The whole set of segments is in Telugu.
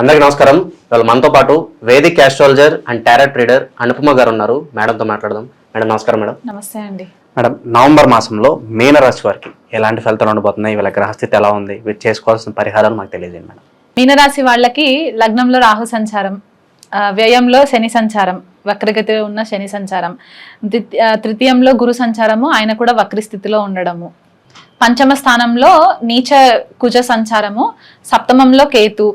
అందరికీ నమస్కారం. ఇవాళ మనతో పాటు Vedic astrologer and tarot trader Anupama garu ఉన్నారు. మేడంతో మాట్లాడదాం. మేడం నమస్కారం మేడం నమస్తే అండి. మేడం నవంబర్ మాసంలో మీనరాశి వారికి ఎలాంటి ఫలితాలు ఉండబోతున్నాయి? వీళ్ళ గ్రహస్థితి ఎలా ఉంది? చేసుకోవాల్సిన పరిహారాలు మాకు తెలియజేయండి మేడం మీనరాశి వాళ్ళకి లగ్నంలో రాహు సంచారం వ్యయంలో శని సంచారం వక్రగతిలో ఉన్న శని సంచారం తృతీయంలో గురు సంచారము ఆయన కూడా వక్రి స్థితిలో ఉండడము. పంచమ స్థానంలో నీచ కుజ సంచారము సప్తమంలో కేతు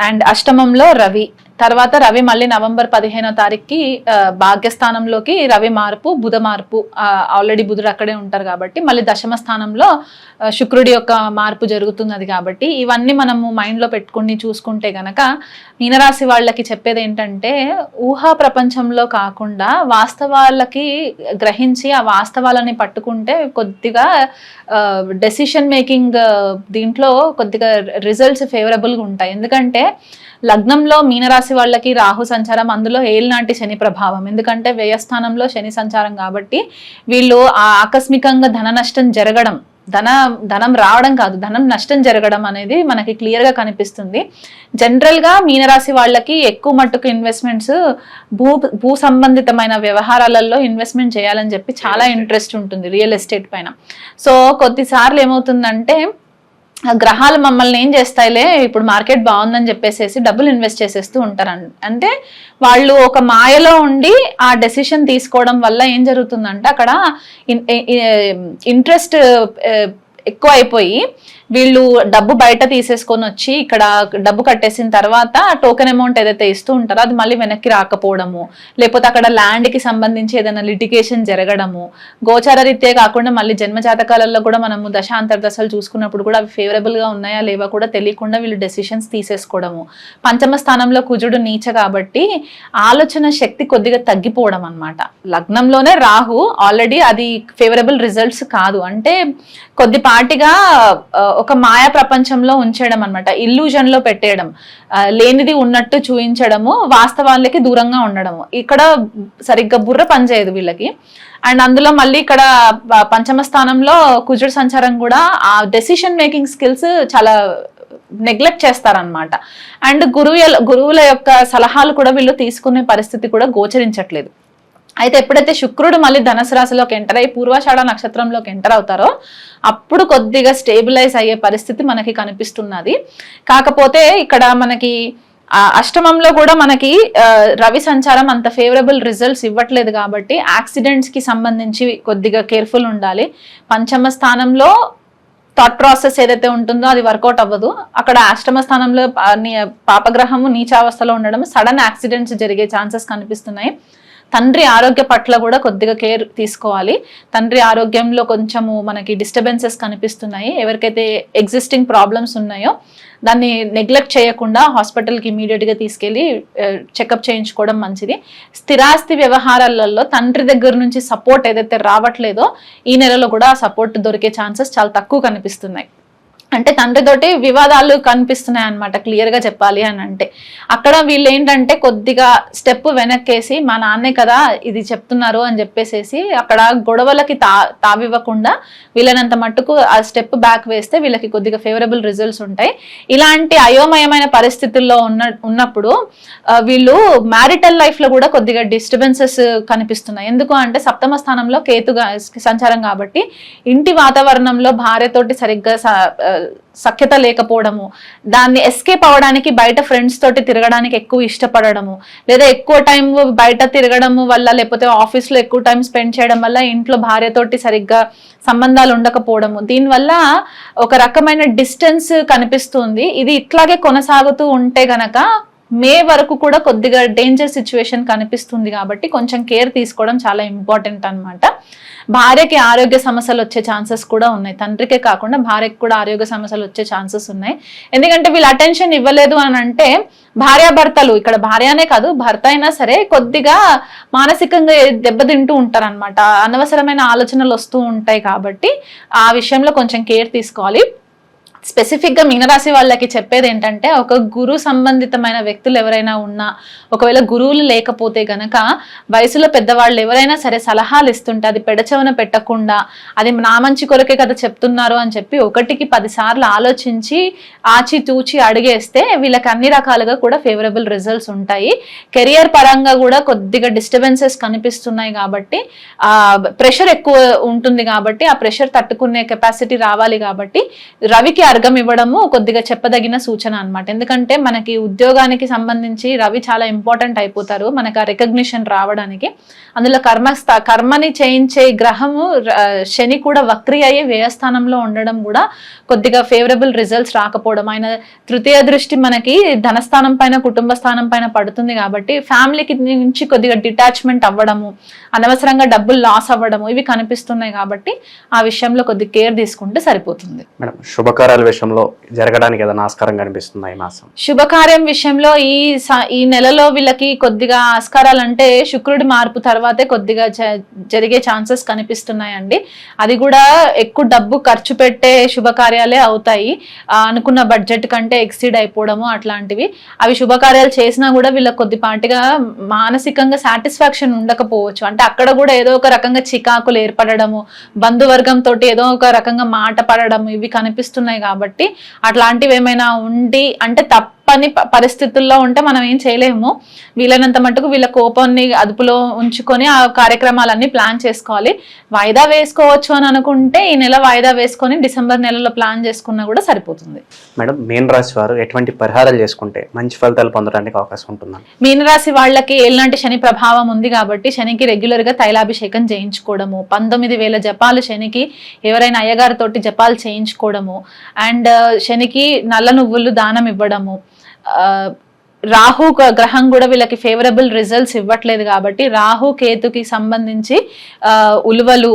అండ్ అష్టమంలో రవి. తర్వాత రవి మళ్ళీ నవంబర్ పదిహేనో తారీఖుకి భాగ్యస్థానంలోకి రవి మార్పు బుధ మార్పు ఆల్రెడీ బుధుడు అక్కడే ఉంటారు కాబట్టి మళ్ళీ దశమ స్థానంలో శుక్రుడి యొక్క మార్పు జరుగుతున్నది కాబట్టి ఇవన్నీ మనము మైండ్లో పెట్టుకుని చూసుకుంటే గనక మీనరాశి వాళ్ళకి చెప్పేది ఏంటంటే ఊహా ప్రపంచంలో కాకుండా వాస్తవాలకి గ్రహించి ఆ వాస్తవాలని పట్టుకుంటే కొద్దిగా డెసిషన్ మేకింగ్ దీంట్లో కొద్దిగా రిజల్ట్స్ ఫేవరబుల్గా ఉంటాయి. ఎందుకంటే లగ్నంలో మీనరాశి వాళ్ళకి రాహు సంచారం అందులో ఏలినాటి శని ప్రభావం. ఎందుకంటే వ్యయస్థానంలో శని సంచారం కాబట్టి వీళ్ళు ఆ ఆకస్మికంగా ధన నష్టం జరగడం ధన ధనం రావడం కాదు ధనం నష్టం జరగడం అనేది మనకి క్లియర్గా కనిపిస్తుంది. జనరల్గా మీనరాశి వాళ్ళకి ఎక్కువ మట్టుకు ఇన్వెస్ట్మెంట్స్ భూ భూ సంబంధితమైన వ్యవహారాలలో ఇన్వెస్ట్మెంట్ చేయాలని చెప్పి చాలా ఇంట్రెస్ట్ ఉంటుంది రియల్ ఎస్టేట్ పైన. సో కొద్దిసార్లు ఏమవుతుందంటే గ్రహాలు మమ్మల్ని ఏం చేస్తాయిలే? ఇప్పుడు మార్కెట్ బాగుందని చెప్పేసేసి డబ్బులు ఇన్వెస్ట్ చేసేస్తూ ఉంటారు అంటే వాళ్ళు ఒక మాయలో ఉండి ఆ డెసిషన్ తీసుకోవడం వల్ల ఏం జరుగుతుందంటే అక్కడ ఇంట్రెస్ట్ ఎక్కువ అయిపోయి వీళ్ళు డబ్బు బయట తీసేసుకొని వచ్చి ఇక్కడ డబ్బు కట్టేసిన తర్వాత టోకెన్ అమౌంట్ ఏదైతే ఇస్తూ ఉంటారో అది మళ్ళీ వెనక్కి రాకపోవడము. లేకపోతే అక్కడ ల్యాండ్కి సంబంధించి ఏదైనా లిటిగేషన్ జరగడము. గోచార రీత్యా కాకుండా మళ్ళీ జన్మజాతకాలలో కూడా మనము దశ దశలు చూసుకున్నప్పుడు కూడా అవి ఫేవరబుల్గా ఉన్నాయా లేవా కూడా తెలియకుండా వీళ్ళు డెసిషన్స్ తీసేసుకోవడము. పంచమ స్థానంలో కుజుడు నీచ కాబట్టి ఆలోచన శక్తి కొద్దిగా తగ్గిపోవడం అనమాట లగ్నంలోనే రాహు ఆల్రెడీ అది ఫేవరబుల్ రిజల్ట్స్ కాదు. అంటే కొద్దిపాటిగా ఒక మాయా ప్రపంచంలో ఉంచడం అనమాట ఇల్యూజన్లో పెట్టేయడం. లేనిది ఉన్నట్టు చూపించడము వాస్తవాలకి దూరంగా ఉండడము. ఇక్కడ సరిగ్గా బుర్ర పనిచేయదు వీళ్ళకి. అండ్ అందులో మళ్ళీ ఇక్కడ పంచమ స్థానంలో కుజుడు సంచారం కూడా ఆ డెసిషన్ మేకింగ్ స్కిల్స్ చాలా నెగ్లెక్ట్ చేస్తారనమాట అండ్ గురువు గురువుల యొక్క సలహాలు కూడా వీళ్ళు తీసుకునే పరిస్థితి కూడా గోచరించట్లేదు. అయితే ఎప్పుడైతే శుక్రుడు మళ్ళీ ధనుసు రాశిలోకి ఎంటర్ అయ్యి పూర్వాషాఢ నక్షత్రంలోకి ఎంటర్ అవుతారో అప్పుడు కొద్దిగా స్టేబిలైజ్ అయ్యే పరిస్థితి మనకి కనిపిస్తున్నది. కాకపోతే ఇక్కడ మనకి అష్టమంలో కూడా మనకి రవి సంచారం అంత ఫేవరబుల్ రిజల్ట్స్ ఇవ్వట్లేదు కాబట్టి యాక్సిడెంట్స్కి సంబంధించి కొద్దిగా కేర్ఫుల్ ఉండాలి. పంచమ స్థానంలో థాట్ ప్రాసెస్ ఏదైతే ఉంటుందో అది వర్కౌట్ అవ్వదు. అక్కడ అష్టమ స్థానంలో నీ- పాపగ్రహము నీచావస్థలో ఉండడం సడన్ యాక్సిడెంట్స్ జరిగే ఛాన్సెస్ కనిపిస్తున్నాయి. తండ్రి ఆరోగ్య పట్ల కూడా కొద్దిగా కేర్ తీసుకోవాలి. తండ్రి ఆరోగ్యంలో కొంచెము మనకి డిస్టర్బెన్సెస్ కనిపిస్తున్నాయి. ఎవరికైతే ఎగ్జిస్టింగ్ ప్రాబ్లమ్స్ ఉన్నాయో దాన్ని నెగ్లెక్ట్ చేయకుండా హాస్పిటల్కి ఇమీడియట్గా తీసుకెళ్ళి చెకప్ చేయించుకోవడం మంచిది. స్థిరాస్తి వ్యవహారాలలో తండ్రి దగ్గర నుంచి సపోర్ట్ ఏదైతే రావట్లేదో ఈ నెలలో కూడా సపోర్ట్ దొరికే ఛాన్సెస్ చాలా తక్కువ కనిపిస్తున్నాయి. అంటే తండ్రితోటి వివాదాలు కనిపిస్తున్నాయి అనమాట క్లియర్గా చెప్పాలి అని అంటే. అక్కడ వీళ్ళు ఏంటంటే కొద్దిగా స్టెప్ వెనక్కేసి మా నాన్నే కదా ఇది చెప్తున్నారు అని చెప్పేసేసి అక్కడ గొడవలకి తా తావివ్వకుండా వీళ్ళనంత మట్టుకు ఆ స్టెప్ బ్యాక్ వేస్తే వీళ్ళకి కొద్దిగా ఫేవరబుల్ రిజల్ట్స్ ఉంటాయి. ఇలాంటి అయోమయమైన పరిస్థితుల్లో ఉన్న ఉన్నప్పుడు వీళ్ళు మ్యారిటల్ లైఫ్లో కూడా కొద్దిగా డిస్టర్బెన్సెస్ కనిపిస్తున్నాయి. ఎందుకు అంటే సప్తమ స్థానంలో కేతుగా సంచారం కాబట్టి ఇంటి వాతావరణంలో భార్యతోటి సరిగ్గా స- సఖ్యత లేకపోవడము దాన్ని ఎస్కేప్ అవ్వడానికి బయట ఫ్రెండ్స్ తోటి తిరగడానికి ఎక్కువ ఇష్టపడడము లేదా ఎక్కువ టైం బయట తిరగడము వల్ల లేకపోతే ఆఫీస్లో ఎక్కువ టైం స్పెండ్ చేయడం వల్ల ఇంట్లో భార్యతోటి సరిగ్గా సంబంధాలు ఉండకపోవడము. దీనివల్ల ఒక రకమైన డిస్టెన్స్ కనిపిస్తుంది. ఇది ఇట్లాగే కొనసాగుతూ ఉంటే గనక మే వరకు కూడా కొద్దిగా డేంజర్ సిచ్యువేషన్ కనిపిస్తుంది కాబట్టి కొంచెం కేర్ తీసుకోవడం చాలా ఇంపార్టెంట్ అనమాట భార్యకి ఆరోగ్య సమస్యలు వచ్చే ఛాన్సెస్ కూడా ఉన్నాయి. తండ్రికే కాకుండా భార్యకి కూడా ఆరోగ్య సమస్యలు వచ్చే ఛాన్సెస్ ఉన్నాయి. ఎందుకంటే వీళ్ళు అటెన్షన్ ఇవ్వలేదు అని అంటే భార్యాభర్తలు ఇక్కడ భార్యనే కాదు భర్త అయినా సరే కొద్దిగా మానసికంగా దెబ్బతింటూ ఉంటారు అనమాట అనవసరమైన ఆలోచనలు వస్తూ ఉంటాయి కాబట్టి ఆ విషయంలో కొంచెం కేర్ తీసుకోవాలి. స్పెసిఫిక్గా మీనరాశి వాళ్ళకి చెప్పేది ఏంటంటే ఒక గురు సంబంధితమైన వ్యక్తులు ఎవరైనా ఉన్నా ఒకవేళ గురువులు లేకపోతే గనక వయసులో పెద్దవాళ్ళు ఎవరైనా సరే సలహాలు ఇస్తుంటే అది పెడచవన పెట్టకుండా అది నా మంచి కొరకే కదా చెప్తున్నారు అని చెప్పి ఒకటికి పదిసార్లు ఆలోచించి ఆచి తూచి అడిగేస్తే వీళ్ళకి అన్ని రకాలుగా కూడా ఫేవరబుల్ రిజల్ట్స్ ఉంటాయి. కెరియర్ పరంగా కూడా కొద్దిగా డిస్టర్బెన్సెస్ కనిపిస్తున్నాయి కాబట్టి ప్రెషర్ ఎక్కువ ఉంటుంది కాబట్టి ఆ ప్రెషర్ తట్టుకునే కెపాసిటీ రావాలి కాబట్టి రవికి అర్ఘం ఇవ్వడము కొద్దిగా చెప్పదగిన సూచన అన్నమాట. ఎందుకంటే మనకి ఉద్యోగానికి సంబంధించి రవి చాలా ఇంపార్టెంట్ అయిపోతారు మనకు ఆ రికగ్నిషన్ రావడానికి. అందులో కర్మస్థా కర్మని చేయించే గ్రహము శని కూడా వక్రి అయ్యే వ్యయస్థానంలో ఉండడం కూడా కొద్దిగా ఫేవరబుల్ రిజల్ట్స్ రాకపోవడం. ఆయన తృతీయ దృష్టి మనకి ధనస్థానం పైన కుటుంబ స్థానం పైన పడుతుంది కాబట్టి ఫ్యామిలీకి నుంచి కొద్దిగా డిటాచ్మెంట్ అవ్వడము అనవసరంగా డబ్బులు లాస్ అవ్వడము ఇవి కనిపిస్తున్నాయి కాబట్టి ఆ విషయంలో కొద్ది కేర్ తీసుకుంటే సరిపోతుంది. మేడం శుభకార్యాల. విషయంలో జరగడానికి ఏదైనా ఆస్కారం కనిపిస్తుందా ఈ మాసం? శుభకార్యం విషయంలో ఈ ఈ నెలలో వీళ్ళకి కొద్దిగా ఆస్కారాలు అంటే శుక్రుడి మార్పు తర్వాతే కొద్దిగా జరిగే ఛాన్సెస్ కనిపిస్తున్నాయండి. అది కూడా ఎక్కువ డబ్బు ఖర్చు పెట్టే శుభకార్యాలే అవుతాయి. అనుకున్న బడ్జెట్ కంటే ఎక్సీడ్ అయిపోవడము అట్లాంటివి. అవి శుభకార్యాలు చేసినా కూడా వీళ్ళకి కొద్దిపాటిగా మానసికంగా సాటిస్ఫాక్షన్ ఉండకపోవచ్చు. అంటే అక్కడ కూడా ఏదో ఒక రకంగా చికాకులు ఏర్పడడము బంధువర్గంతో ఏదో ఒక రకంగా మాట పడడం ఇవి కనిపిస్తున్నాయి కాబట్టి అట్లాంటివి ఏమైనా ఉండి అంటే తప్ప తప్పని పరిస్థితుల్లో ఉంటే మనం ఏం చేయలేము. వీలైనంత మటుకు వీళ్ళ కోపాన్ని అదుపులో ఉంచుకొని ఆ కార్యక్రమాలన్నీ ప్లాన్ చేసుకోవాలి. వాయిదా వేసుకోవచ్చు అని అనుకుంటే ఈ నెల వాయిదా వేసుకొని డిసెంబర్ నెలలో ప్లాన్ చేసుకున్నా కూడా సరిపోతుంది. మేడం మీన రాశి వారు ఎటువంటి పరిహారాలు చేసుకుంటే మంచి ఫలితాలు పొందడానికి అవకాశం ఉంటుందా? మీనరాశి వాళ్ళకి ఏలాంటి శని ప్రభావం ఉంది కాబట్టి శనికి రెగ్యులర్గా తైలాభిషేకం చేయించుకోవడము పంతొమ్మిది వేల జపాలు శనికి ఎవరైనా అయ్యగారితోటి జపాలు చేయించుకోవడము అండ్ శనికి నల్ల నువ్వులు దానం ఇవ్వడము రాహు గ్రహం కూడా వీళ్ళకి ఫేవరబుల్ రిజల్ట్స్ ఇవ్వట్లేదు కాబట్టి రాహు కేతుకి సంబంధించి ఉలువలు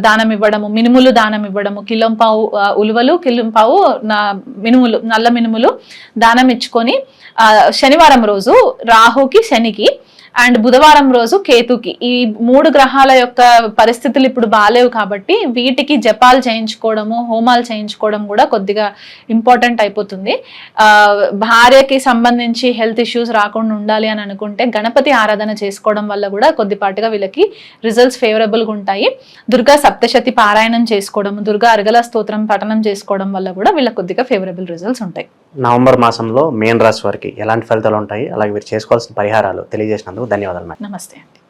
దానం ఇవ్వడము మినుములు దానం ఇవ్వడము కిలంపావు ఉలువలు కిలంపావు నా మినుములు నల్ల మినుములు దానం ఇచ్చుకొని శనివారం రోజు రాహుకి శనికి అండ్ బుధవారం రోజు కేతుకి. ఈ మూడు గ్రహాల యొక్క పరిస్థితులు ఇప్పుడు బాగాలేవు కాబట్టి వీటికి జపాలు చేయించుకోవడము హోమాలు చేయించుకోవడం కూడా కొద్దిగా ఇంపార్టెంట్ అయిపోతుంది. భార్యకి సంబంధించి హెల్త్ ఇష్యూస్ రాకుండా ఉండాలి అని అనుకుంటే గణపతి ఆరాధన చేసుకోవడం వల్ల కూడా కొద్దిపాటిగా వీళ్ళకి రిజల్ట్స్ ఫేవరబుల్గా ఉంటాయి. దుర్గా సప్తశతి పారాయణం చేసుకోవడం దుర్గా అరగల స్తోత్రం పఠనం చేసుకోవడం వల్ల కూడా వీళ్ళకి కొద్దిగా ఫేవరబుల్ రిజల్ట్స్ ఉంటాయి. నవంబర్ మాసంలో మేన్ రాశి వారికి ఎలాంటి ఫలితాలు ఉంటాయి? అలాగే మీరు చేసుకోవాల్సిన పరిహారాలు తెలియజేసినందుకు ధన్యవాదాలు మేడం నమస్తే అండి.